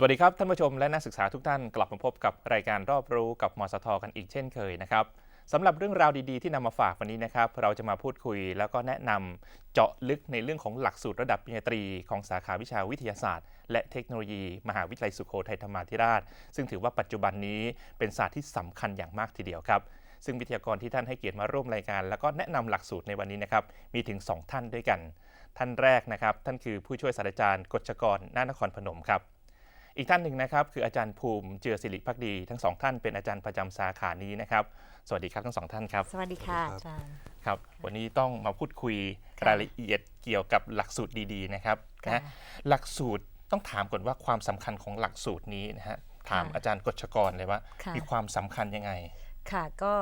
สวัสดีครับ ท่านผู้ชมและนักศึกษาทุกท่านกลับมาพบกับรายการรอบรู้กับมสทกันอีกเช่นเคยนะครับสำหรับเรื่องราวดีๆที่นำมาฝากวันนี้นะครับ เราจะมาพูดคุยแล้วก็แนะนำเจาะลึกในเรื่องของหลักสูตรระดับปริญญาตรี ของสาขาวิชาวิทยาศาสตร์ และเทคโนโลยี มหาวิทยาลัยสุโขทัยธรรมาธิราช ซึ่งถือว่าปัจจุบันนี้เป็นศาสตร์ที่สำคัญอย่างมากทีเดียวครับซึ่งวิทยากรที่ท่านให้เกียรติมาร่วมรายการ แล้วก็แนะนำหลักสูตรในวันนี้นะครับมีถึง 2 ท่านด้วยกัน ท่านแรกนะครับท่านคือผู้ช่วยศาสตราจารย์กฤษกรนานครพนมครับ อีกท่านหนึ่งนะครับคืออาจารย์ภูมิเจือศิริพักดี ทั้งสองท่านเป็นอาจารย์ประจำสาขานี้นะครับ สวัสดีครับทั้งสองท่านครับ สวัสดีค่ะสวัสดีครับอาจารย์ครับวันนี้ต้องมาพูดคุยค่ะรายละเอียดเกี่ยวกับหลักสูตรดีๆนะครับค่ะนะหลักสูตรต้องถามก่อนว่าความสำคัญของหลักสูตรนี้นะฮะถามค่ะอาจารย์กฤษกรเลยว่าค่ะมีความสำคัญยังไง ค่ะก็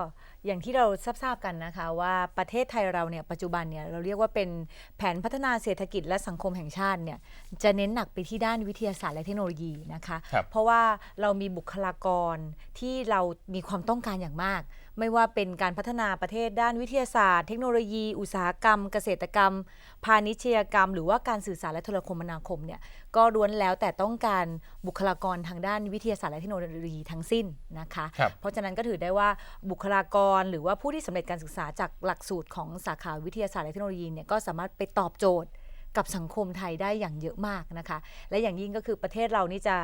อย่างที่เราทราบๆกันนะคะว่าประเทศไทยเราเนี่ยปัจจุบันเนี่ยเราเรียกว่าเป็นแผนพัฒนาเศรษฐกิจและสังคมแห่งชาติเนี่ยจะเน้นหนักไปที่ด้านวิทยาศาสตร์และเทคโนโลยีนะคะครับเพราะว่าเรามีบุคลากรที่เรามีความต้องการอย่างมาก ไม่ว่าเป็นการพัฒนาประเทศด้านวิทยาศาสตร์ เทคโนโลยี อุตสาหกรรม เกษตรกรรม พาณิชยกรรม หรือว่าการสื่อสารและโทรคมนาคมเนี่ยก็ล้วนแล้วแต่ต้องการบุคลากรทางด้านวิทยาศาสตร์และเทคโนโลยีทั้งสิ้นนะคะครับเพราะฉะนั้นก็ถือได้ว่าบุคลากรหรือว่าผู้ที่สำเร็จการศึกษาจากหลักสูตรของสาขาวิทยาศาสตร์และเทคโนโลยีเนี่ยก็สามารถไปตอบโจทย์กับสังคมไทยได้อย่างเยอะมากนะคะ และอย่างยิ่งก็คือประเทศเรานี่จะ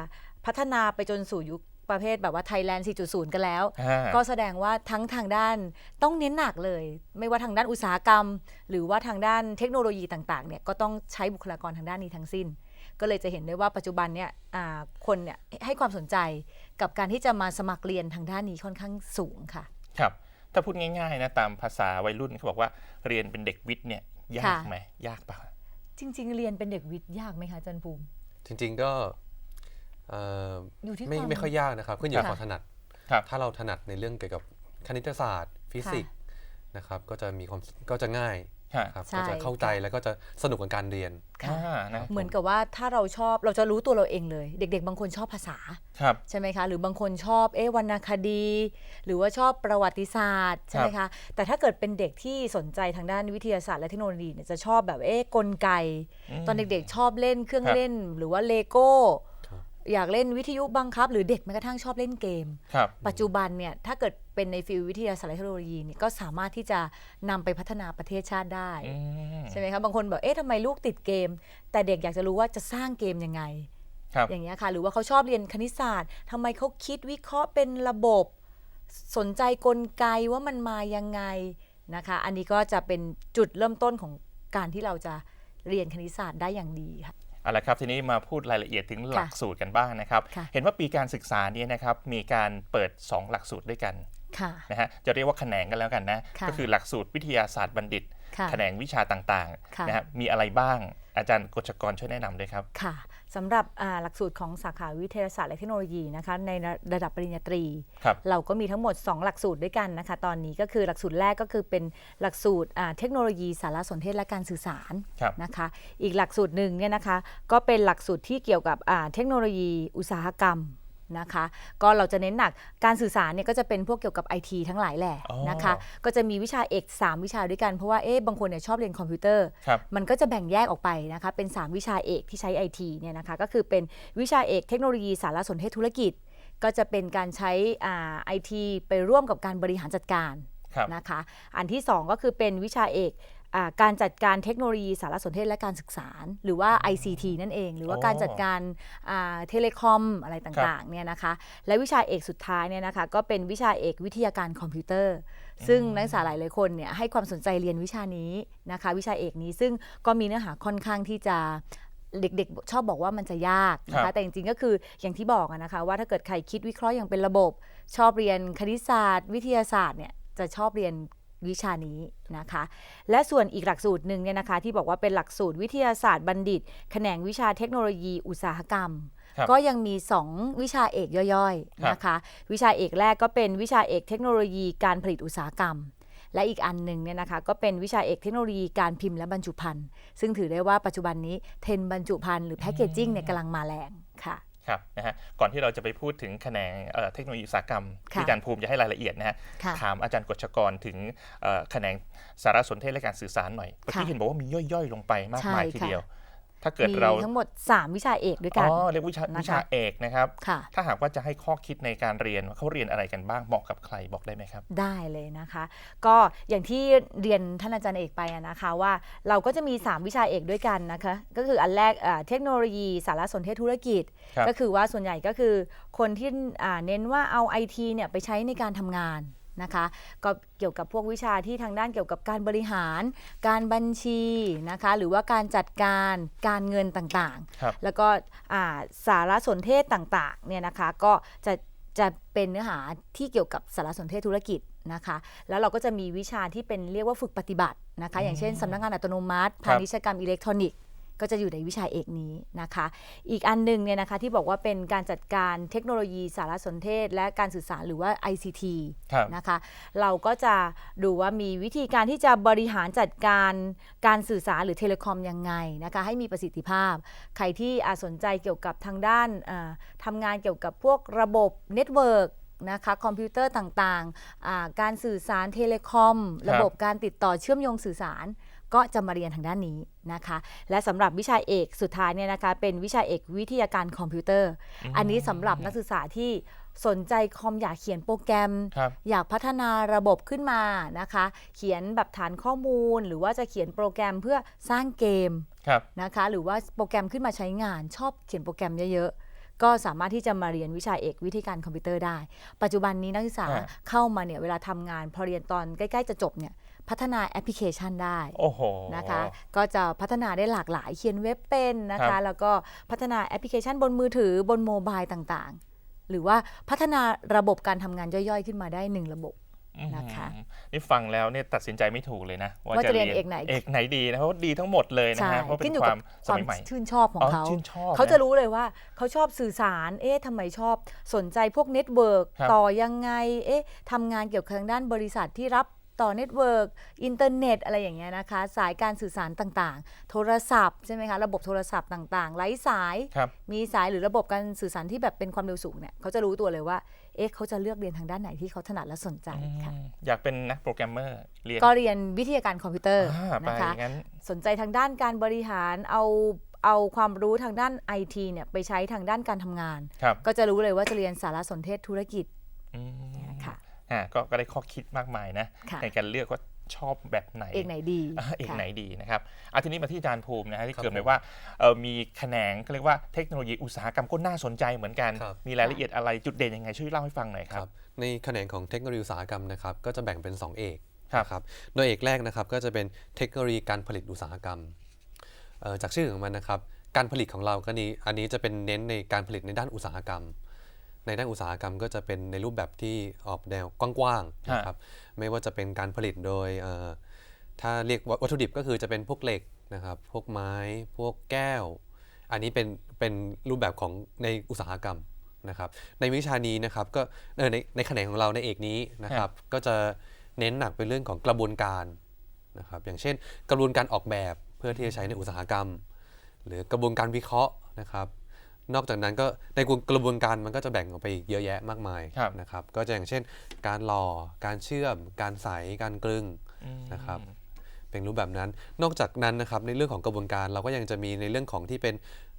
พัฒนาไปจนสู่ยุคประเภทแบบว่าไทยแลนด์ 4.0 กันแล้วอ่าก็แสดงว่าทั้งทางด้านต้องเน้นหนักเลย ไม่ว่าทางด้านอุตสาหกรรม หรือว่าทางด้านเทคโนโลยีต่างๆเนี่ยก็ต้องใช้บุคลากรทางด้านนี้ทั้งสิ้น ก็เลยจะเห็นได้ว่าปัจจุบันเนี่ยอ่าคนเนี่ยให้ความสนใจกับการที่จะมาสมัครเรียนทางด้านนี้ค่อนข้างสูงค่ะ ครับ ถ้าพูดง่ายๆนะตามภาษาวัยรุ่นเขาบอกว่าเรียนเป็นเด็กวิทย์เนี่ยยากค่ะไหมยากปะจริง ๆ เรียนเป็นเด็กวิทย์ยากไหมคะอาจันภูมิ จริง ๆก็เอ่ออยู่ที่ไม่ความ ไม่ค่อยยากนะครับขึ้นอยู่กับค่ะ ความถนัด ครับ ถ้าเราถนัดในเรื่องเกี่ยวกับคณิตศาสตร์ ฟิสิกส์นะครับก็จะมีความก็จะง่ายฮะ ครับใช่ ก็จะเข้าใจแล้วก็จะสนุกกับการเรียน ค่ะ อ่านะเหมือนกับว่าถ้าเราชอบเราจะรู้ตัวเราเองเลย เด็ก ๆ บางคนชอบภาษาครับ ใช่ไหมคะหรือบางคนชอบเอ๊ะวรรณคดี หรือว่าชอบประวัติศาสตร์ใช่ไหมคะแต่ถ้าเกิดเป็นเด็กที่สนใจทางด้านวิทยาศาสตร์และเทคโนโลยีเนี่ยจะชอบแบบเอ๊ะกลไก ตอนเด็กๆชอบเล่นเครื่องครับ เล่น หรือว่าเลโก้ครับ อยากเล่นวิทยุบังคับ หรือเด็กแม้กระทั่งชอบเล่นเกม ครับ ปัจจุบันเนี่ยถ้าเกิดเป็นในฟิลวิทยาศาสตร์และเทคโนโลยีเนี่ยก็สามารถที่จะนำไปพัฒนาประเทศชาติได้ อืม ใช่ไหมคะบางคนบอกเอ๊ะทำไมลูกติดเกม แต่เด็กอยากจะรู้ว่าจะสร้างเกมยังไง ครับ อย่างเงี้ยค่ะ หรือว่าเขาชอบเรียนคณิตศาสตร์ทำไมเขาคิดวิเคราะห์เป็นระบบ สนใจกลไกว่ามันมายังไงนะคะ อันนี้ก็จะเป็นจุดเริ่มต้นของการที่เราจะเรียนคณิตศาสตร์ได้อย่างดีค่ะ เอาละครับทีนี้มาพูดรายละเอียดถึงหลักสูตรกันบ้างนะครับค่ะเห็นว่าปีการศึกษาเนี้นะครับมีการเปิด 2 หลักสูตรด้วยกันค่ะนะฮะจะเรียกว่าแขนงกันแล้วกันนะค่ะก็คือหลักสูตรวิทยาศาสตร์บัณฑิตค่ะแขนงวิชาต่างค่ะๆนะฮะมีอะไรบ้างอาจารย์กฤษกรช่วยแนะนำด้วยครับค่ะ สำหรับอ่าหลักสูตรของสาขาวิทยาศาสตร์และเทคโนโลยีนะคะในระดับปริญญาตรีครับเราก็มีทั้งหมด 2 หลักสูตรด้วยกันนะคะตอนนี้ก็คือหลักสูตรแรกก็คือเป็นหลักสูตรอ่าเทคโนโลยีสารสนเทศและการสื่อสารครับนะคะอีกหลักสูตรหนึ่งเนี่ยนะคะก็เป็นหลักสูตรที่เกี่ยวกับอ่าเทคโนโลยีอุตสาหกรรม นะคะ ก็เราจะเน้นหนักการสื่อสารเนี่ยก็จะเป็นพวกเกี่ยวกับ IT ทั้งหลายแหละอ๋อนะคะ ก็จะมีวิชาเอก 3 วิชาด้วยกันเพราะว่าเอ๊ะบางคนเนี่ยชอบเรียนคอมพิวเตอร์ ครับ มันก็จะแบ่งแยกออกไปนะคะ เป็น 3 วิชาเอกที่ใช้ IT เนี่ยนะคะ ก็คือเป็นวิชาเอกเทคโนโลยีสารสนเทศธุรกิจ ก็จะเป็นการใช้อ่าไอทีไปร่วมกับการบริหารจัดการ ครับ นะคะ อันที่ 2 ก็คือเป็นวิชาเอกอ่า การจัดการเทคโนโลยีสารสนเทศและการศึกษา หรือว่า ICT นั่นเอง หรือว่าอ๋อการจัดการเทเลคอมอะไรต่างๆเนี่ยนะคะและวิชาเอกสุดท้ายเนี่ยนะคะก็เป็นวิชาเอกวิทยาการคอมพิวเตอร์ ซึ่งนักศึกษาหลายๆคนเนี่ยให้ความสนใจเรียนวิชานี้นะคะวิชาเอกนี้ซึ่งก็มีเนื้อหาค่อนข้างที่จะเด็กๆ ชอบบอกว่ามันจะยากนะครัคะบแต่จริงๆก็คืออย่างที่บอกอะนะคะว่าถ้าเกิดใครคิดวิเคราะห์อย่างเป็นระบบ ชอบเรียนคณิตศาสตร์ วิทยาศาสตร์เนี่ยจะชอบเรียน วิชานี้นะคะ และส่วนอีกหลักสูตรหนึ่งเนี่ยนะคะ ที่บอกว่าเป็นหลักสูตรวิทยาศาสตร์บัณฑิต แขนงวิชาเทคโนโลยีอุตสาหกรรมครับก็ยังมี 2 วิชาเอกย่อยๆนะคะ วิชาเอกแรกก็เป็นวิชาเอกเทคโนโลยีการผลิตอุตสาหกรรมและอีกอันหนึ่งเนี่ยนะคะก็เป็นวิชาเอกเทคโนโลยีการพิมพ์และบรรจุภัณฑ์ซึ่งถือได้ว่าปัจจุบันนี้เทรนด์บรรจุภัณฑ์หรือแพคเกจิ้งเนี่ยกำลังมาแรงค่ะ ครับนะฮะก่อนที่เราจะไปพูดถึงแขนงเอ่อเทคโนโลยีอุตสาหกรรมค่ะที่อาจารย์ภูมิจะให้รายละเอียดนะฮะค่ะถามอาจารย์กฤษกรถึงเอ่อแขนงสารสนเทศและการสื่อสารหน่อยเมื่อกี้ค่ะเห็นบอกว่ามีย่อยๆ ลงไปมากมายใช่ทีค่ะเดียว ถ้าเกิดมีเราทั้งหมด 3 วิชาเอกด้วยอ๋กันอเรียกวิชานะคะวิชาเอกนะครับค่ะถ้าหากว่าจะให้ข้อคิดในการเรียนว่าเขาเรียนอะไรกันบ้างเหมาะกับใครบอกได้ไหมครับ ได้เลยนะคะ ก็อย่างที่เรียนท่านอาจารย์เอกไปอะนะคะว่าเราก็จะมี 3 วิชาเอกด้วยกันนะคะก็คืออันแรกอ่าเทคโนโลยี สารสนเทศธุรกิจครับก็คือว่าส่วนใหญ่ก็คือคนที่อ่าเน้นว่าเอาไอทีเนี่ยไปใช้ในการทำงาน นะคะ ก็เกี่ยวกับพวกวิชาที่ทางด้านเกี่ยวกับการบริหาร การบัญชีนะคะ หรือว่าการจัดการการเงินต่างๆครับแล้วก็อ่าสารสนเทศต่างๆเนี่ยนะคะก็จะจะเป็นเนื้อหาที่เกี่ยวกับสารสนเทศธุรกิจนะคะ แล้วเราก็จะมีวิชาที่เป็นเรียกว่าฝึกปฏิบัตินะคะ อย่างเช่นสำนักงานอัตโนมัติ พาณิชยกรรมอิเล็กทรอนิกส์ ก็จะอยู่ในวิชาเอกนี้นะคะ อีกอันหนึงเนี่ยนะคะที่บอกว่าเป็นการจัดการเทคโนโลยีสารสนเทศ และการสื่อสารหรือว่า ICT ครับนะคะ เราก็จะดูว่ามีวิธีการที่จะบริหารจัดการการสื่อสารหรือเทเลคอมยังไงนะคะให้มีประสิทธิภาพ ใครที่อาสนใจเกี่ยวกับทางด้านเอ่อทำงานเกี่ยวกับพวกระบบเน็ตเวิร์กนะคะคอมพิวเตอร์ต่างๆอ่าการสื่อสารเทเลคอม ระบบการติดต่อเชื่อมโยงสื่อสาร ก็จะมาเรียนทางด้านนี้นะคะ และสำหรับวิชาเอกสุดท้ายเนี่ยนะคะ เป็นวิชาเอกวิทยาการคอมพิวเตอร์ อันนี้สำหรับนักศึกษาที่สนใจคอมอยากเขียนโปรแกรมครับอยากพัฒนาระบบขึ้นมานะคะ เขียนแบบฐานข้อมูล หรือว่าจะเขียนโปรแกรมเพื่อสร้างเกมครับนะคะ หรือว่าโปรแกรมขึ้นมาใช้งานชอบเขียนโปรแกรมเยอะๆก็สามารถที่จะมาเรียนวิชาเอกวิธีการคอมพิวเตอร์ได้ ปัจจุบันนี้นักศึกษาอ่าเข้ามาเนี่ยเวลาทำงาน พอเรียนตอนใกล้ ๆ จะจบเนี่ย พัฒนาแอปพลิเคชันได้โอ้โหนะคะก็จะพัฒนาได้หลากหลายเขียนเว็บเป็นนะครัคะบแล้วก็พัฒนาแอปพลิเคชันบนมือถือบนโมบายต่างๆ หรือว่าพัฒนาระบบการทำงานย่อยๆ ขึ้นมาได้หนึ่งระบบอื้อหือนะคะนี่ฟังแล้วเนี่ยตัดสินใจไม่ถูกเลยนะ ว่าจะเรียนเอกไหนเอกไหนดีนะเพราะว่าดีทั้งหมดเลยนะใช่ฮะเพราะเป็ขึ้นนอยู่คกัวาบมคสวามมัยใหม่ชื่นชอบของอ๋อเขาชื่นชอบเขาจะนรู้เลยว่าเขาชอบสื่อสารเอ๊ะทำไมชอบสนใจพวกเน็ตเวิร์กครับต่อยังไงเอ๊ะทำงานเกี่ยวกับทางด้านบริษัทที่รับ ต่อเน็ตเวิร์กอินเทอร์เน็ตอะไรอย่างเงี้ยนะคะ สายการสื่อสารต่างๆ โทรศัพท์ใช่ไหมคะ ระบบโทรศัพท์ต่างๆ ไร้สาย ครับ มีสายหรือระบบการสื่อสารที่แบบเป็นความเร็วสูงเนี่ยเขาจะรู้ตัวเลยว่า เอ๊ะเขาจะเลือกเรียนทางด้านไหนที่เขาถนัดและสนใจค่ะ อืมอยากเป็นนักโปรแกรมเมอร์เรียนก็เรียนวิทยาการคอมพิวเตอร์อ่าไปนะคะ งั้น สนใจทางด้านการบริหารเอาเอาความรู้ทางด้านไอทีเนี่ยไปใช้ทางด้านการทำงาน ครับก็จะรู้เลยว่าจะเรียนสารสนเทศธุรกิจ อืมค่ะ อ่าก็ก็ได้ข้อคิดมากมายนะค่ะในการเลือกว่าชอบแบบไหน เอกไหนดีอ่าเอกค่ะไหนดีนะครับอาทีนี้มาที่อาจารย์ภูมินะฮะที่ครับเกริดผมไว้ว่าเอ่อมีแขนงเขาเรียกว่าเทคโนโลยีอุตสาหกรรมก็น่าสนใจเหมือนกันครับมีรายละเอียดอะไรจุดเด่นยังไงช่วยเล่าให้ฟังหน่อยคครัรับบในแขนงของเทคโนโลยีอุตสาหกรรมนะครับก็จะแบ่งเป็น 2 เอกครับนะครับโดยเอกแรกนะครับก็จะเป็นเทคโนโลยีการผลิตอุตสาหกรรมเอ่อจากชื่อของมันนะครับการผลิตของเราก็นี้อันนี้จะเป็นเน้นในการผลิตในด้านอุตสาหกรรม ในด้านอุตสาหกรรมก็จะเป็นในรูปแบบที่ออกแนวกว้างๆนะครับไม่ว่าจะเป็นการผลิตโดยเอ่อถ้าเรียกวัตถุดิบก็คือจะเป็นพวกเหล็กนะครับ พวกไม้ พวกแก้ว อันนี้เป็นเป็นรูปแบบของในอุตสาหกรรมนะครับ ในวิชานี้นะครับก็เออในในแขนงของเราในเอกนี้นะครับ ก็จะเน้นหนักเป็นเรื่องของกระบวนการนะครับ อย่างเช่น กระบวนการออกแบบเพื่อที่จะใช้ในอุตสาหกรรม หรือกระบวนการวิเคราะห์นะครับ นอกจากนั้นก็ในกระบวนการมันก็จะแบ่งออกไปอีกเยอะแยะมากมายครับนะครับ ก็จะอย่างเช่น การหล่อ การเชื่อม การใส การกลึงอืมนะครับ เป็นรูปแบบนั้น นอกจากนั้นนะครับในเรื่องของกระบวนการเราก็ยังจะมีในเรื่องของที่เป็น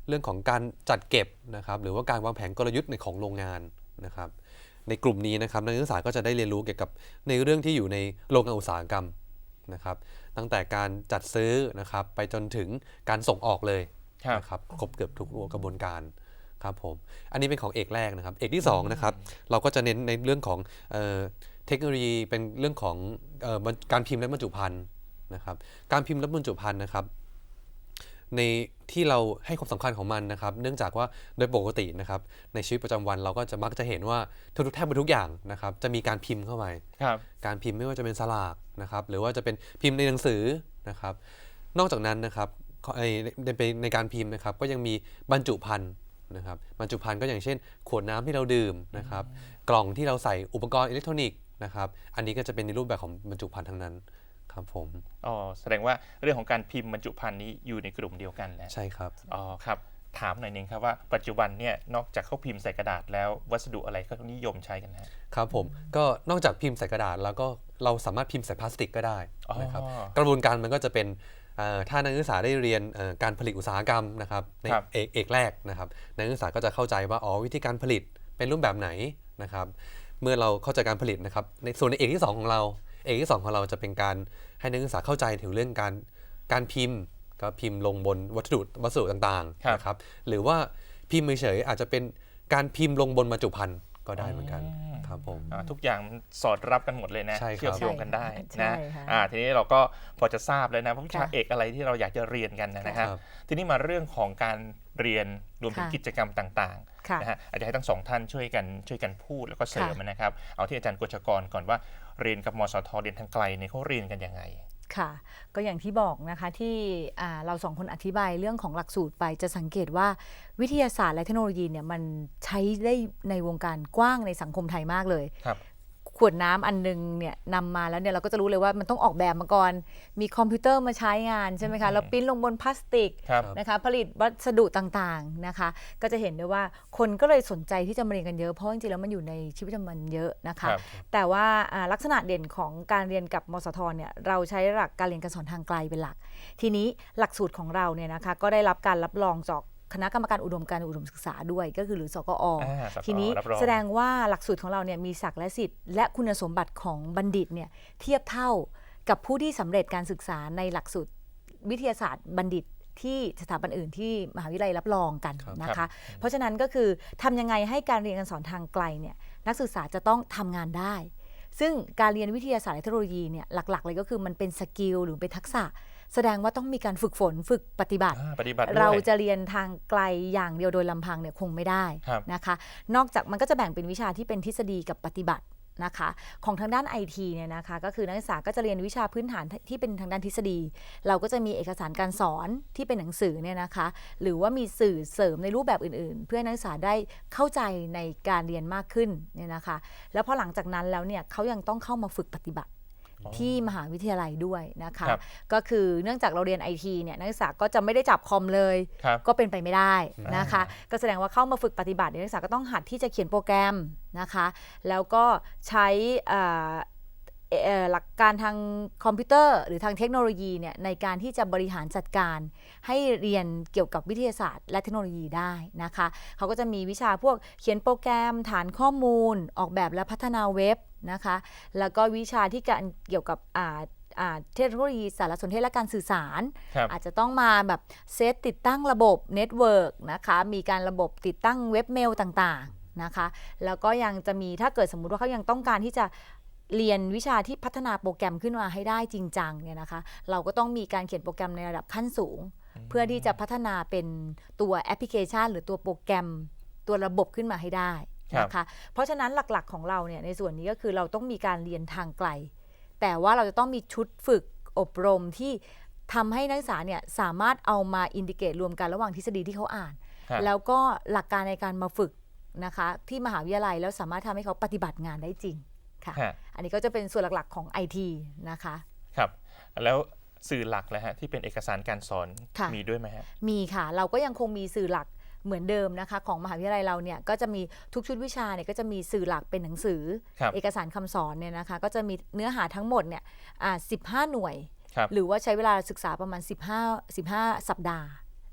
เรื่องของการจัดเก็บนะครับ หรือว่าการวางแผนกลยุทธ์ในของโรงงานนะครับ ในกลุ่มนี้นะครับนักศึกษาก็จะได้เรียนรู้เกี่ยวกับในเรื่องที่อยู่ในโรงงานอุตสาหกรรมนะครับ ตั้งแต่การจัดซื้อนะครับ ไปจนถึงการส่งออกเลยครับ นะครับครบเกือบทุกกระบวนการครับผมอันนี้เป็นของเอกแรกนะครับ เอกที่สองนะครับเราก็จะเน้นในเรื่องของเอ่อเทคโนโลยีเป็นเรื่องของเอ่อบรรการพิมพ์และบรรจุภัณฑ์นะครับ การพิมพ์และบรรจุภัณฑ์นะครับในที่เราให้ความสำคัญของมันนะครับ เนื่องจากว่าโดยปกตินะครับ ในชีวิตประจำวันเราก็จะมักจะเห็นว่าทุกๆแทบเป็นทุกอย่างนะครับ จะมีการพิมพ์เข้าไปครับการพิมพ์ไม่ว่าจะเป็นสลากนะครับ หรือว่าจะเป็นพิมพ์ในหนังสือนะครับ นอกจากนั้นนะครับขอไอ้ ในในในการพิมพ์นะครับ ก็ยังมีบรรจุภัณฑ์นะครับบรรจุภัณฑ์ก็อย่างเช่น ขวดน้ำที่เราดื่มนะครับ กล่องที่เราใส่อุปกรณ์อิเล็กทรอนิกส์นะครับ อันนี้ก็จะเป็นในรูปแบบของบรรจุภัณฑ์ทั้งนั้นครับผมอ๋อแสดงว่าเรื่องของการพิมพ์บรรจุภัณฑ์นี้อยู่ในกลุ่มเดียวกันแล้วใช่ครับอ๋อครับถามหน่อยหนึงครับว่าปัจจุบันเนี่ยนอกจากเขาพิมพ์ใส่กระดาษแล้ววัสดุอะไรเขานิยมใช้กันฮะครับผมก็นอกจากพิมพ์ใส่กระดาษแล้วก็เราสามารถพิมพ์ใส่พลาสติกก็ได้นะครับอ๋อกระบวนการมันก็จะเป็นเอ่อ ถ้านักศึกษาได้เรียนเอ่อการผลิตอุตสาหกรรมนะครับในครับเอกเอกแรกนะครับนักศึกษาก็จะเข้าใจว่าอ๋อวิธีการผลิตเป็นรูปแบบไหนนะครับ เมื่อเราเข้าใจการผลิตนะครับในส่วนในเอกที่ 2 ของเรา เอกที่ 2 ของเราจะเป็นการให้นักศึกษาเข้าใจถึงเรื่องการการพิมพ์ก็พิมพ์ลงบนวัสดุวัสดุต่างครับๆนะครับหรือว่าพิมพ์เฉยๆอาจจะเป็นการพิมพ์ลงบนบรรจุภัณฑ์ ก็ได้เหมือนกันอืมครับผม อ่าทุกอย่างมันสอดรับกันหมดเลยนะใช่ครับ เชื่อมโยงกันได้ใช่นะค่ะอ่าทีนี้เราก็พอจะทราบแล้วนะว่าวิชาค่ะ เอกอะไรที่เราอยากจะเรียนกันนะครับครับ ทีนี้มาเรื่องของการเรียนรวมถึงค่ะ กิจกรรมต่างค่ะ ๆนะฮะอาจจะให้ทั้งสองท่านช่วยกันช่วยกันพูดแล้วก็เสริมค่ะ นะครับ เอาที่อาจารย์กฤษกรก่อนว่าเรียนกับมสทเรียนทางไกลเนี่ยเขาเรียนกันยังไง ค่ะ ก็อย่างที่บอกนะคะที่เราสองคนอธิบายเรื่องของหลักสูตรไปจะสังเกตว่าวิทยาศาสตร์และเทคโนโลยีเนี่ยมันใช้ได้ในวงการกว้างในสังคมไทยมากเลยครับ วดน้ำอันนึงเนี่ยนำมาแล้วเนี่ยเราก็จะรู้เลยว่ามันต้องออกแบบมาก่อน มีคอมพิวเตอร์มาใช้งานใช่ไหมอืคะมแล้วปริ้นลงบนพลาสติกครับนะคะผลิตวัสดุต่างๆนะคะ ก็จะเห็นได้ว่าคนก็เลยสนใจที่จะมาเรียนกันเยอะเพราะจริงๆแล้วมันอยู่ในชีวิตประจำวันเยอะนะคะครับแต่ว่าอ่าลักษณะเด่นของการเรียนกับมสทเนี่ยเราใช้หลักการเรียนการสอนทางไกลเป็นหลัก ทีนี้หลักสูตรของเราเนี่ยนะคะก็ได้รับการรับรองจาก คณะกรรมการอุดมการณ์อุดมศึกษาด้วยก็คือหรือสกออ่าสกอทีนี้รับรองแสดงว่าหลักสูตรของเราเนี่ยมีศักดิ์และสิทธิ์และคุณสมบัติของบัณฑิตเนี่ยเทียบเท่ากับผู้ที่สำเร็จการศึกษาในหลักสูตรวิทยาศาสตร์บัณฑิตที่สถาบันอื่นที่มหาวิทยาลัยรับรองกันครับนะครัคะบเพราะฉะนั้นก็คือทำยังไงให้การเรียนการสอนทางไกลเนี่ยนักศึกษาจะต้องทำงานได้ ซึ่งการเรียนวิทยาศาสตร์และเทคโนโลยีเนี่ยหลักๆ เลยก็คือมันเป็นสกิลหรือเป็นทักษะ แสดงว่าต้องมีการฝึกฝนฝึกปฏิบัติ อ่าปฏิบัติด้วย เราจะเรียนทางไกลอย่างเดียวโดยลำพังเนี่ยคงไม่ได้ครับ นะคะ นอกจากมันก็จะแบ่งเป็นวิชาที่เป็นทฤษฎีกับปฏิบัตินะคะ ของทางด้านไอทีเนี่ยนะคะก็คือนักศึกษาก็จะเรียนวิชาพื้นฐานที่เป็นทางด้านทฤษฎี เราก็จะมีเอกสารการสอนที่เป็นหนังสือเนี่ยนะคะ หรือว่ามีสื่อเสริมในรูปแบบอื่น ๆ เพื่อให้นักศึกษาได้เข้าใจในการเรียนมากขึ้นเนี่ยนะคะ แล้วพอหลังจากนั้นแล้วเนี่ยเขายังต้องเข้ามาฝึกปฏิบัติอ๋อ ที่มหาวิทยาลัยด้วยนะคะครับก็คือเนื่องจากเราเรียนไอทีเนี่ยนักศึกษาก็จะไม่ได้จับคอมเลยครับก็เป็นไปไม่ได้นะคะอ่าก็แสดงว่าเข้ามาฝึกปฏิบัติเนี่ยนักศึกษาก็ต้องหัดที่จะเขียนโปรแกรมนะคะ แล้วก็ใช้เอ่อเอ่อหลักการทางคอมพิวเตอร์หรือทางเทคโนโลยีเนี่ยในการที่จะบริหารจัดการ ให้เรียนเกี่ยวกับวิทยาศาสตร์ และเทคโนโลยีได้นะคะ เขาก็จะมีวิชาพวกเขียนโปรแกรมฐานข้อมูล ออกแบบและพัฒนาเว็บ นะคะ แล้วก็วิชาที่การเกี่ยวกับอ่าอ่าเทคโนโลยีสารสนเทศและการสื่อสารครับอาจจะต้องมาแบบเซตติดตั้งระบบเน็ตเวิร์กนะคะ มีการระบบติดตั้งเว็บเมลต่างๆนะคะ แล้วก็ยังจะมีถ้าเกิดสมมุติว่าเขายังต้องการที่จะเรียนวิชาที่พัฒนาโปรแกรมขึ้นมาให้ได้จริงจังเนี่ยนะคะ เราก็ต้องมีการเขียนโปรแกรมในระดับขั้นสูง เพื่อที่จะพัฒนาเป็นตัวแอปพลิเคชัน หรือตัวโปรแกรมตัวระบบขึ้นมาให้ได้ นะคะเพราะฉะนั้นหลักๆของเราเนี่ยในส่วนนี้ก็คือเราต้องมีการเรียนทางไกล แต่ว่าเราจะต้องมีชุดฝึกอบรมที่ทำให้นักศึกษาเนี่ยสามารถเอามาอินดิเกตรวมกันระหว่างทฤษฎีที่เขาอ่านครับแล้วก็หลักการในการมาฝึกนะคะที่มหาวิทยาลัยแล้วสามารถทำให้เขาปฏิบัติงานได้จริงค่ะฮะอันนี้ก็จะเป็นส่วนหลักๆของ IT นะคะครับแล้วสื่อหลักเลยฮะที่เป็นเอกสารการสอนค่ะมีด้วยไหมฮะมีค่ะ เราก็ยังคงมีสื่อหลัก เหมือนเดิมนะคะของมหาวิทยาลัยเราเนี่ยก็จะมีทุกชุดวิชาเนี่ยก็จะมีสื่อหลักเป็นหนังสือ ครับเอกสารคำสอนเนี่ยนะคะก็จะมีเนื้อหาทั้งหมดเนี่ยอ่า15หน่วย ครับหรือว่าใช้เวลาศึกษาประมาณ 15 15 สัปดาห์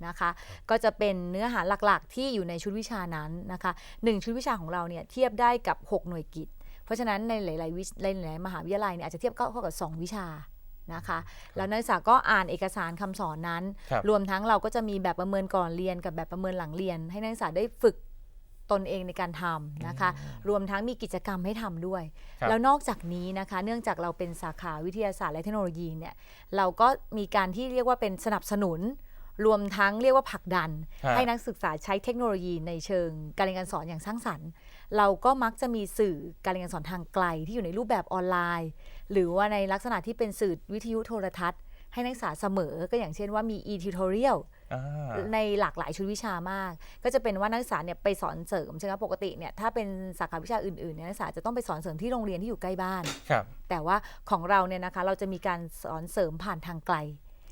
นะคะ ก็จะเป็นเนื้อหาหลักๆ ที่อยู่ในชุดวิชานั้นนะคะหนึ่งชุดวิชาของเราเนี่ยเทียบได้กับ 6 หน่วยกิจ เพราะฉะนั้นในหลายๆวิในหลายๆมหาวิทยาลัยเนี่ยอาจจะเทียบเข้ากับ 2 วิชา นะคะ แล้วนักศึกษาก็อ่านเอกสารคำสอนนั้นครับรวมทั้งเราก็จะมีแบบประเมินก่อนเรียนกับแบบประเมินหลังเรียน ให้นักศึกษาได้ฝึกตนเองในการทำนะคะ รวมทั้งมีกิจกรรมให้ทำด้วยครับแล้วนอกจากนี้นะคะ เนื่องจากเราเป็นสาขาวิทยาศาสตร์และเทคโนโลยีเนี่ย เราก็มีการที่เรียกว่าเป็นสนับสนุน รวมทั้งเรียกว่าผลักดันฮะให้นักศึกษาใช้เทคโนโลยีในเชิงการเรียนการสอนอย่างสร้างสรรค์ เราก็มักจะมีสื่อการเรียนการสอนทางไกลที่อยู่ในรูปแบบออนไลน์ หรือว่าในลักษณะที่เป็นสื่อวิทยุโทรทัศน์ ให้นักศึกษาเสมอก็อย่างเช่นว่ามี e-tutorial อ่าในหลากหลายชุดวิชามาก ก็จะเป็นว่านักศึกษาเนี่ยไปสอนเสริมใช่ไหมปกติเนี่ยถ้าเป็นสาขาวิชาอื่นๆเนี่ยนักศึกษาจะต้องไปสอนเสริมที่โรงเรียนที่อยู่ใกล้บ้านครับแต่ว่าของเราเนี่ยนะคะเราจะมีการสอนเสริมผ่านทางไกล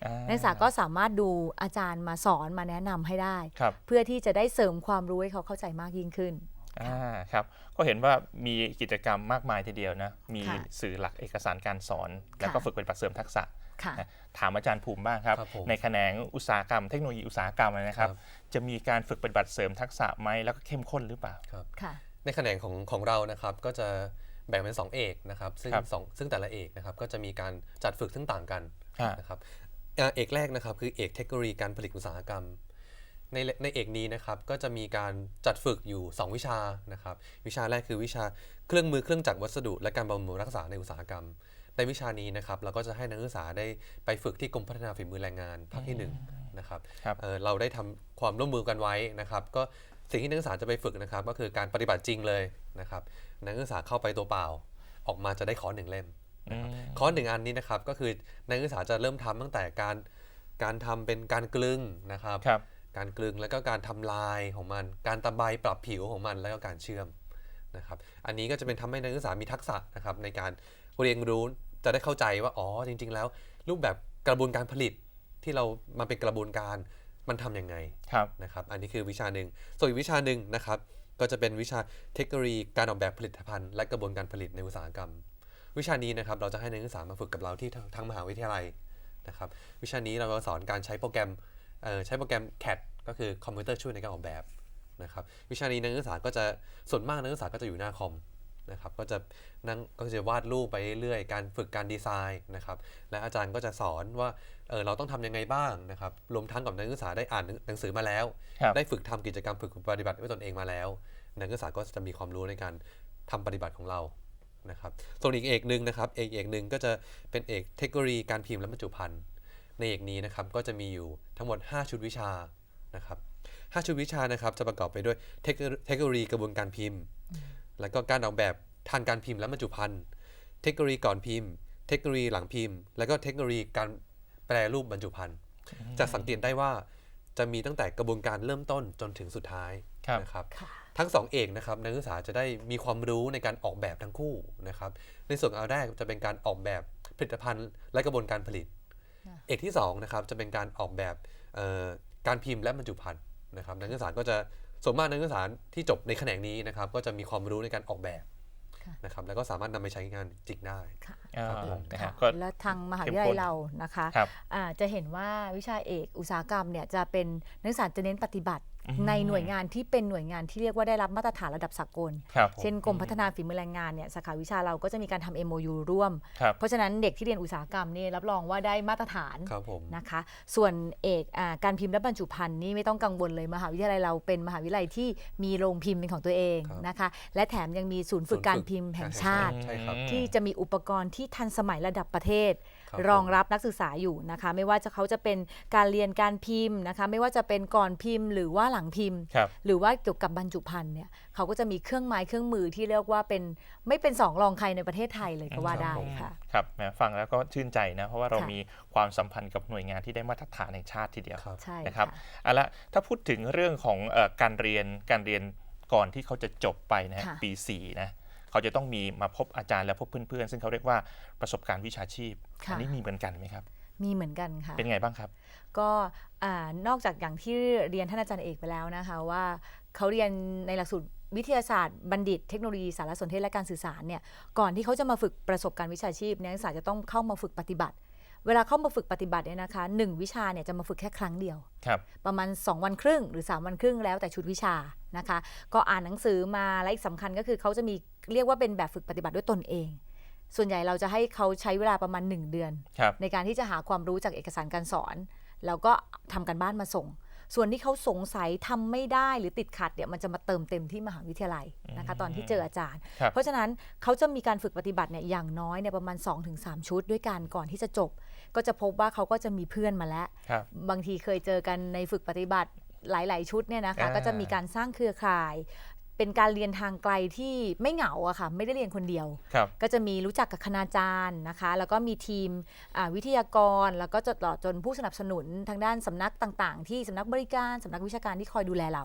อ่านักศึกษาก็สามารถดูอาจารย์มาสอนมาแนะนำให้ได้ครับเพื่อที่จะได้เสริมความรู้ให้เขาเข้าใจมากยิ่งขึ้น อ่าครับก็เห็นว่ามีกิจกรรมมากมายทีเดียวนะมีค่ะสื่อหลักเอกสารการสอน แล้วก็ค่ะฝึกเป็นปักเสริมทักษะค่ะนะถามอาจารย์ภูมิบ้างครับครับผมในแขนงอุตสาหกรรมเทคโนโลยีอุตสาหกรรมนะครับครับ จะมีการฝึกปฏิบัติเสริมทักษะไหมแล้วก็เข้มข้นหรือเปล่าครับค่ะในแขนงของของเรานะครับก็จะแบ่งเป็น 2 เอกนะครับซึ่งครับสองซึ่งแต่ละเอกนะครับก็จะมีการจัดฝึกซึ่งต่างกันฮะนะครับอ่าเอกแรกนะครับคือเอกเทคโนโลยีการผลิตอุตสาหกรรม ในในเอกนี้นะครับก็จะมีการจัดฝึกอยู่ 2 วิชานะครับ วิชาแรกคือวิชาเครื่องมือเครื่องจักรวัสดุ และการบำรุงรักษาในอุตสาหกรรม ในวิชานี้นะครับเราก็จะให้นักศึกษาได้ไปฝึกที่กรมพัฒนาฝีมือแรงงานภาคที่หนึ่งนะครับครับเอ่อเราได้ทำความร่วมมือกันไว้นะครับ ก็สิ่งที่นักศึกษาจะไปฝึกนะครับ ก็คือการปฏิบัติจริงเลยนะครับนักศึกษาเข้าไปตัวเปล่า ออกมาจะได้คอร์สหนึ่งเล่มนะครับคอร์สหนึ่งอันนี้นะครับก็คือนักศึกษาจะเริ่มทำตั้งแต่การการทำเป็นการกลึงนะครับครับ การกลึงแล้วก็การทำลายของมัน การตะไบปรับผิวของมันแล้วก็การเชื่อมนะครับ อันนี้ก็จะเป็นทำให้นักศึกษามีทักษะนะครับในการเรียนรู้จะได้เข้าใจว่าอ๋อจริง ๆ แล้ว รูปแบบกระบวนการผลิตที่เรามันเป็นกระบวนการมันทำยังไงครับนะครับ อันนี้คือวิชาหนึ่งส่วนอีกวิชาหนึ่งนะครับ ก็จะเป็นวิชาเทคโนโลยีการออกแบบผลิตภัณฑ์ และกระบวนการผลิตในอุตสาหกรรม วิชานี้นะครับเราจะให้นักศึกษามาฝึกกับเราที่ทางมหาวิทยาลัยนะครับ วิชานี้เราจะสอนการใช้โปรแกรมเอ่อ ใช้โปรแกรม CAD ก็คือคอมพิวเตอร์ช่วยในการออกแบบนะครับวิชานี้นักศึกษาก็จะส่วนมากนักศึกษาก็จะอยู่หน้าคอมนะครับก็จะนั่งก็จะวาดรูปไปเรื่อยๆ การฝึกการดีไซน์นะครับและอาจารย์ก็จะสอนว่าเออเราต้องทำยังไงบ้างนะครับรวมทั้งกับนักศึกษาได้อ่านหนังสือมาแล้วครับได้ฝึกทำกิจกรรมฝึกปฏิบัติด้วยตนเองมาแล้ว นักศึกษาก็จะมีความรู้ในการทำปฏิบัติของเรานะครับส่วนอีกเอกหนึ่งนะครับเอกเอกหนึ่งก็จะเป็นเอกเทคโนโลยีการพิมพ์และบรรจุภัณฑ์ ในเอกนี้นะครับก็จะมีอยู่ทั้งหมด 5 ชุดวิชานะครับ5ชุดวิชานะครับจะประกอบไปด้วยเทคโนเทคโนโลยีกระบวนการพิมพ์ แล้วก็การออกแบบทางการพิมพ์และบรรจุภัณฑ์เทคโนโลยีก่อนพิมพ์ เทคโนโลยีหลังพิมพ์ แล้วก็เทคโนโลยีการแปรรูปบรรจุภัณฑ์จะสังเกตได้ว่าจะมีตั้งแต่กระบวนการเริ่มต้นจนถึงสุดท้ายครับนะครับค่ะทั้งสองเอกนะครับนักศึกษาจะได้มีความรู้ในการออกแบบทั้งคู่นะครับในส่วนอันแรกจะเป็นการออกแบบผลิตภัณฑ์และกระบวนการผลิตค่ะ เอกที่สองนะครับจะเป็นการออกแบบเอ่อการพิมพ์และบรรจุภัณฑ์นะครับนักศึกษาก็จะส่วนมากนักศึกษาที่จบในแขนงนี้นะครับ ก็จะมีความรู้ในการออกแบบค่ะนะครับแล้วก็สามารถนำไปใช้งานจริงได้ค่ะอ่าครับผมนะค่ะฮะก็และทางมหาวิทยาลัเข้ยมข้นเรานะคะครับอ่าจะเห็นว่าวิชาเอกอุตสาหกรรมเนี่ยจะเป็นนักศึกษาจะเน้นปฏิบัติอืม ในหน่วยงานที่เป็นหน่วยงานที่เรียกว่าได้รับมาตรฐานระดับสากลครับผมเช่นกรมพัฒนาฝีมือแรงงานเนี่ยสาขาวิชาเราก็จะมีการทำ MOU ร่วมครับเพราะฉะนั้นเด็กที่เรียนอุตสาหกรรมนี่รับรองว่าได้มาตรฐานครับผมนะคะ ส่วนเอกอาการพิมพ์และบรรจุภัณฑ์นี่ไม่ต้องกังวลเลยมหาวิทยาลัยเราเป็นมหาวิทยาลัยที่มีโรงพิมพ์เป็นของตัวเองครับนะคะ และแถมยังมีศูนย์ฝึกการพิมพ์แห่งชาติใช่ครับที่จะมีอุปกรณ์ที่ทันสมัยระดับประเทศค รับรองรับนักศึกษาอยู่นะคะ ไม่ว่าจะเขาจะเป็นการเรียนการพิมพ์นะคะ ไม่ว่าจะเป็นก่อนพิมพ์หรือว่าหลังพิมพ์ครับหรือว่าเกี่ยวกับบรรจุภัณฑ์เนี่ยเขาก็จะมีเครื่องไม้เครื่องมือที่เรียกว่าเป็นไม่เป็นสองรองใครในประเทศไทยเลยก็ว่าได้ค่ะครับแหมฟังแล้วก็ชื่นใจนะ เพราะว่าเราค่ะมีความสัมพันธ์กับหน่วยงานที่ได้มาตรฐานแห่งชาติทีเดียวครับใช่นะครับค่ะเอาละถ้าพูดถึงเรื่องของเออการเรียนการเรียนก่อนที่เขาจะจบไปนะฮะค่ะปี4นะ เขาจะต้องมีมาพบอาจารย์และพบเพื่อนๆ ซึ่งเขาเรียกว่าประสบการณ์วิชาชีพค่ะอันี้มีเหมือนกันไหมครับ มีเหมือนกันค่ะ เป็นไงบ้างครับ ก็อ่านอกจากอย่างที่เรียนท่านอาจารย์เอกไปแล้วนะคะว่าเขาเรียนในหลักสูตรวิทยาศาสตร์บัณฑิตเทคโนโลยีสารสนเทศและการสื่อสารเนี่ยก่อนที่เขาจะมาฝึกประสบการณ์วิชาชีพนักศึกษาจะต้องเข้ามาฝึกปฏิบัติ เวลาเข้ามาฝึกปฏิบัติเนี่ยนะคะหนึ่งวิชาเนี่ยจะมาฝึกแค่ครั้งเดียวครับประมาณ 2 วันครึ่งหรือ 3 วันครึ่งแล้วแต่ชุดวิชานะคะ ก็อ่านหนังสือมาและอีกสำคัญก็คือเขาจะมีเรียกว่าเป็นแบบฝึกปฏิบัติด้วยตนเอง ส่วนใหญ่เราจะให้เขาใช้เวลาประมาณ 1 เดือนครับในการที่จะหาความรู้จากเอกสารการสอน แล้วก็ทำกันบ้านมาส่ง ส่วนที่เขาสงสัยทำไม่ได้หรือติดขัดเนี่ยมันจะมาเติมเต็มที่มหาวิทยาลัยนะคะตอนที่เจออาจารย์ครับเพราะฉะนั้นเขาจะมีการฝึกปฏิบัติเนี่ยอย่างน้อยเนี่ยประมาณ 2-3 ชุดด้วยกันก่อนที่จะจบ ก็จะพบว่าเขาก็จะมีเพื่อนมาแล้ว ครับ บางทีเคยเจอกันในฝึกปฏิบัติหลาย ๆ ชุดเนี่ยนะคะ อ่า ก็จะมีการสร้างเครือข่าย เป็นการเรียนทางไกลที่ไม่เหงาอะค่ะ ไม่ได้เรียนคนเดียว ครับ ก็จะมีรู้จักกับคณาจารย์นะคะ แล้วก็มีทีมอ่าวิทยากร แล้วก็จดต่อจนผู้สนับสนุนทางด้านสำนักต่าง ๆ ที่สำนักบริการสำนักวิชาการที่คอยดูแลเรา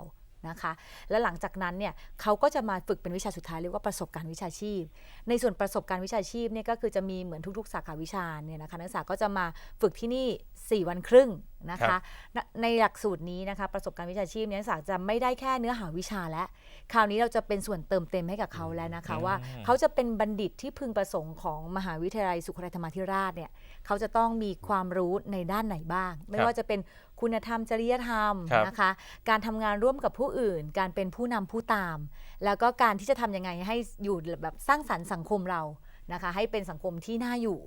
นะคะ และหลังจากนั้นเนี่ยเขาก็จะมาฝึกเป็นวิชาสุดท้ายเรียกว่าประสบการณ์วิชาชีพ ในส่วนประสบการณ์วิชาชีพเนี่ยก็คือจะมีเหมือนทุกๆ สาขาวิชาเนี่ยนะคะนักศึกษาก็จะมาฝึกที่นี่ 4 วันครึ่งนะครัคะบณในหลักสูตรนี้นะคะประสบการณ์วิชาชีพเนี่ยนักศึกษาจะไม่ได้แค่เนื้อหาวิชาแล้วคราวนี้เราจะเป็นส่วนเติมเต็มให้กับเขาแล้วนะคะว่าเขาจะเป็นบัณฑิตที่พึงประสงค์ของมหาวิทยาลัยสุโขทัยธรรมาธิราชเนี่ยเขาจะต้องมีความรู้ในด้านไหนบ้าง ไม่ครับว่าจะเป็น คุณธรรมจริยธรรมครับนะคะ การทำงานร่วมกับผู้อื่น การเป็นผู้นำผู้ตาม แล้วก็การที่จะทำยังไงให้อยู่แบบสร้างสรรค์สังคมเรานะคะ ให้เป็นสังคมที่น่าอยู่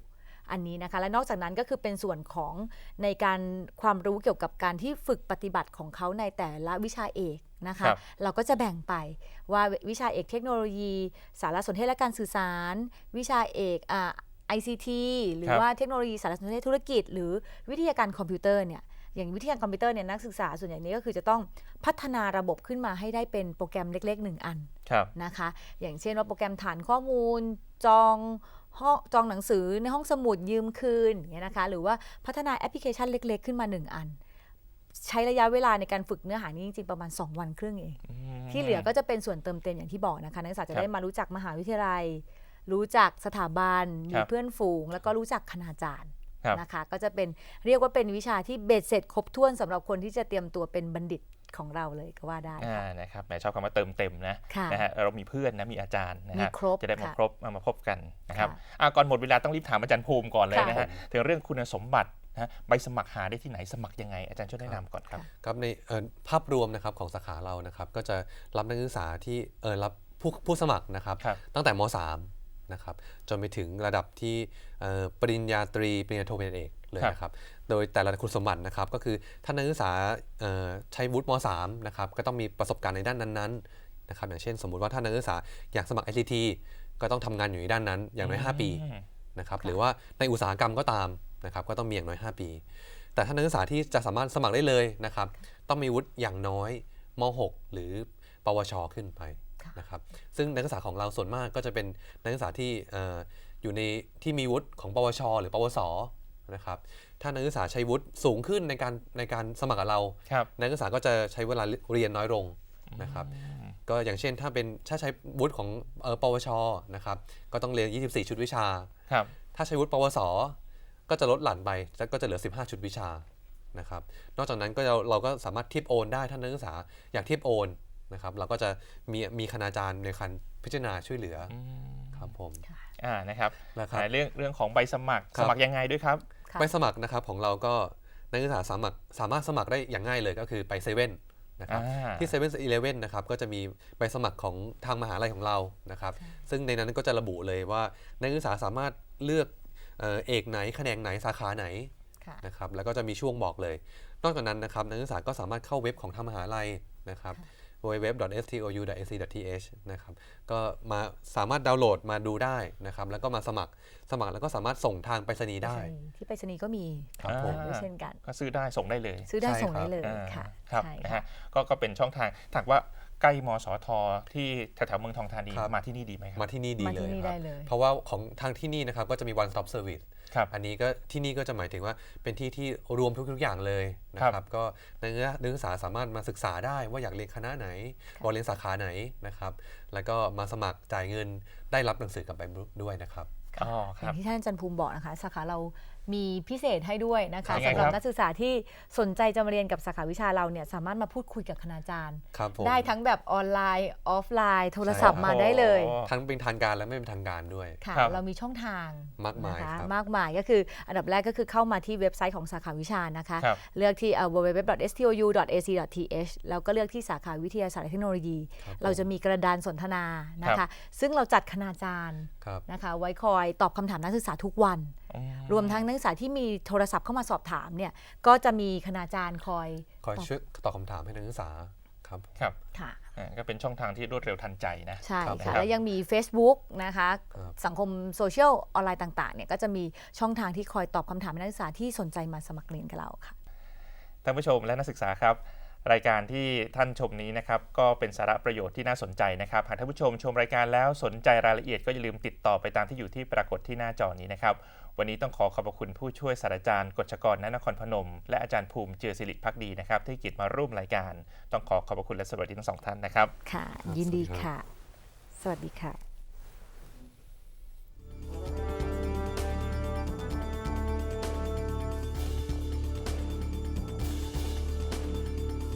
อันนี้นะคะ และนอกจากนั้นก็คือเป็นส่วนของในการความรู้เกี่ยวกับการที่ฝึกปฏิบัติของเขาในแต่ละวิชาเอกนะคะ ครับ เราก็จะแบ่งไปว่าวิชาเอกเทคโนโลยี สารสนเทศและการสื่อสาร วิชาเอกอ่า ICT หรือครับว่าเทคโนโลยีสารสนเทศธุรกิจ หรือวิทยาการคอมพิวเตอร์เนี่ย อย่างวิทยาการคอมพิวเตอร์เนี่ยนักศึกษาส่วนใหญ่นี้ก็คือจะต้องพัฒนาระบบขึ้นมาให้ได้เป็นโปรแกรมเล็กๆหนึ่งอันครับนะคะ อย่างเช่นว่าโปรแกรมฐานข้อมูลจองห้องจองหนังสือในห้องสมุดยืมคืนอย่างเงี้ยนะคะ หรือว่าพัฒนาแอปพลิเคชันเล็ก ๆ ขึ้นมา 1 อัน ใช้ระยะเวลาในการฝึกเนื้อหานี้จริงๆ ประมาณ 2 วันครึ่งเอง ที่เหลือก็จะเป็นส่วนเติมเต็มอย่างที่บอกนะคะ นักศึกษาจะครับได้มารู้จักมหาวิทยาลัย รู้จักสถาบันคมีรับเพื่อนฝูง แล้วก็รู้จักคณาจารย์ ครับนะคะ ก็จะเป็นเรียกว่าเป็นวิชาที่เบ็ดเสร็จครบถ้วนสำหรับคนที่จะเตรียมตัวเป็นบัณฑิตของเราเลยก็ว่าได้อ่าค่ะนะครับแหมชอบคำว่าเติมเต็มนะค่ะนะฮะเรามีเพื่อนนะมีอาจารย์นะฮะมีครบจะได้มาค่ะ ครบมามาพบกันนะครับค่ะอะก่อนหมดเวลาต้องรีบถามอาจารย์ภูมิก่อนเลยค่ะนะฮะถึงเรื่องคุณสมบัตินะฮะใบสมัครหาได้ที่ไหนสมัครยังไง อาจารย์ช่วยแนะนำก่อนครับ ครับในเอ่อภาพรวมนะครับของสาขาเรานะครับก็จะรับนักศึกษาที่เออรับผู้ผู้สมัครนะครับครับตั้งแต่ม .3 นะครับจนไปถึงระดับที่เอ่อปริญญาตรีปริญญาโทปริญญาเอกเลยครับนะครับโดยแต่ละคุณสมบัตินะครับก็คือท่านนักศึกษาเอ่อใช้วุฒิม .3 นะครับก็ต้องมีประสบการณ์ในด้านนั้นๆนะครับอย่างเช่น สมมุติว่าท่านนักศึกษาอยากสมัคร ICT ก็ต้องทำงานอยู่ในด้านนั้นอย่างน้อย 5 ปีอืมนะครับหรือว่าในอุตสาหกรรมก็ตามนะครับก็ต้องมีอย่างน้อย 5 ปี แต่ถ้านักศึกษาที่จะสามารถสมัครได้เลยนะครับต้องมีวุฒิอย่างน้อยม .6 หรือปวชขึ้นไปค่ะ นะครับซึ่งนักศึกษาของเราส่วนมากก็จะเป็นนักศึกษาที่เอ่ออยู่ในที่มีวุฒิของปวช หรือ ปวสนะครับถ้านักศึกษาใช้วุฒิสูงขึ้นในการในการสมัครกับเราครับนักศึกษาก็จะใช้เวลาเรียนน้อยลงนะครับก็อย่างเช่นถ้าเป็นถ้าใช้วุฒิของเอ่อปวชนะครับก็ต้องเรียน 24 ชุดวิชาครับถ้าใช้วุฒิปวส ก็จะลดหลั่นไปแล้วก็จะเหลือ 15 ชุดวิชานะครับนอกจากนั้นก็เราเราก็สามารถเทียบโอนได้ถ้านักศึกษาอยากเทียบโอน นะครับเราก็จะมีมีคณาจารย์ในการพิจารณาช่วยเหลืออครับผมอ่านะครับนะครับอ่าเรื่องเรื่องของใบสมัครครับสมัครยังไงด้วยครับค่ะใบสมัครนะครับของเราก็นักศึกษาสามารถสามารถสมัครได้อย่างง่ายเลยก็คือไปเซเว่นนะครับอ่าที่เซเว่นอีเลฟเว่นนะครับก็จะมีใบสมัครของทางมหาลัยของเรานะครับ ซึ่งในนั้นก็จะระบุเลยว่านักศึกษาสามารถเลือกเอ่อเอกไหนแขนงไหนสาขาไหนค่ะนะครับแล้วก็จะมีช่วงบอกเลย นอกจากนั้นนะครับนักศึกษาก็สามารถเข้าเว็บของทางมหาลัยนะครับ www.stou.ac.th นะครับก็มาสามารถดาวน์โหลดมาดูได้นะครับแล้วก็มาสมัครสมัครแล้วก็สามารถส่งทางไปรษณีย์ได้ ที่ไปรษณีย์ก็มีครับผมด้วยเช่นกัน ก็ซื้อได้ส่งได้เลยซื้อได้ใช่ส่งได้ครับ เลยอ่าค่ะครับใช่นะค่ะ ฮะก็ก็เป็นช่องทางถ้าหากว่าใกล้มสทที่แถวๆเมืองทองธานีครับ มาที่นี่ดีไหมครับ มาที่นี่ดีมาเลที่ยนี่คได้รับเลย เพราะว่าของทางที่นี่นะครับก็จะมี one stop service ครับ อันนี้ก็ที่นี่ก็จะหมายถึงว่าเป็นที่ที่รวมทุกๆอย่างเลยนะคครัรับบก็นักศึกษาสามารถมาศึกษาได้ว่าอยากเรียนคณะไหนอยากเรียนสาขาไหนนะครับ แล้วก็มาสมัครจ่ายเงินได้รับหนังสือกลับไปด้วยนะครับอ๋อคอรับย่างที่ท่านอาจันภูมิบอกนะคะสาขาเรา มีพิเศษให้ด้วยนะคะยังไงสำหรับครับ นักศึกษาที่สนใจจะมาเรียนกับสาขาวิชาเราเนี่ยสามารถมาพูดคุยกับคณาจารย์ ครับผมได้ทั้งแบบออนไลน์ ออฟไลน์ โทรศัพท์มาได้เลย โอ้ ทั้งเป็นทางการและไม่เป็นทางการด้วย ค่ะครับ เรามีช่องทางมากมายนะคะครับ มากมายก็คืออันดับแรกก็คือเข้ามาที่เว็บไซต์ของสาขาวิชานะคะ ครับ เลือกที่เอ่อ www.stou.ac.th แล้วก็เลือกที่สาขาวิทยาศาสตร์และเทคโนโลยีเราจะมีกระดานสนทนานะครัคะ บ ซึ่งเราจัดคณาจารย์ครับ นะคะ ไว้คอยตอบคำถามนักศึกษาทุกวันอืมรวมทั้งนักศึกษาที่มีโทรศัพท์เข้ามาสอบถามเนี่ยก็จะมีคณาจารย์คอยคอยช่วยตอบคำถามให้นักศึกษาครับครับค่ะอ่าก็เป็นช่องทางที่รวดเร็วทันใจนะใช่ครับค่ะผมแล้วยังมี Facebook นะคะครับสังคมโซเชียลออนไลน์ต่างๆเนี่ยก็จะมีช่องทางที่คอยตอบคำถามให้นักศึกษาที่สนใจมาสมัครเรียนกับเราค่ะท่านผู้ชมและนักศึกษาครับ รายการที่ท่านชมนี้นะครับก็เป็นสาระประโยชน์ที่น่าสนใจนะครับหากท่านผู้ชมชมรายการแล้วสนใจรายละเอียดก็อย่าลืมติดต่อไปตามที่อยู่ที่ปรากฏที่หน้าจอนี้นะครับ วันนี้ต้องขอขอบพระคุณผู้ช่วยศาสตราจารย์กฎชกรนนครพนม และอาจารย์ภูมิเจือสิริพักดีนะครับ ที่กิจมาร่วมรายการ ต้องขอขอบพระคุณและสวัสดีทั้งสองท่านนะครับ ค่ะ ยินดีค่ะ สวัสดีค่ะ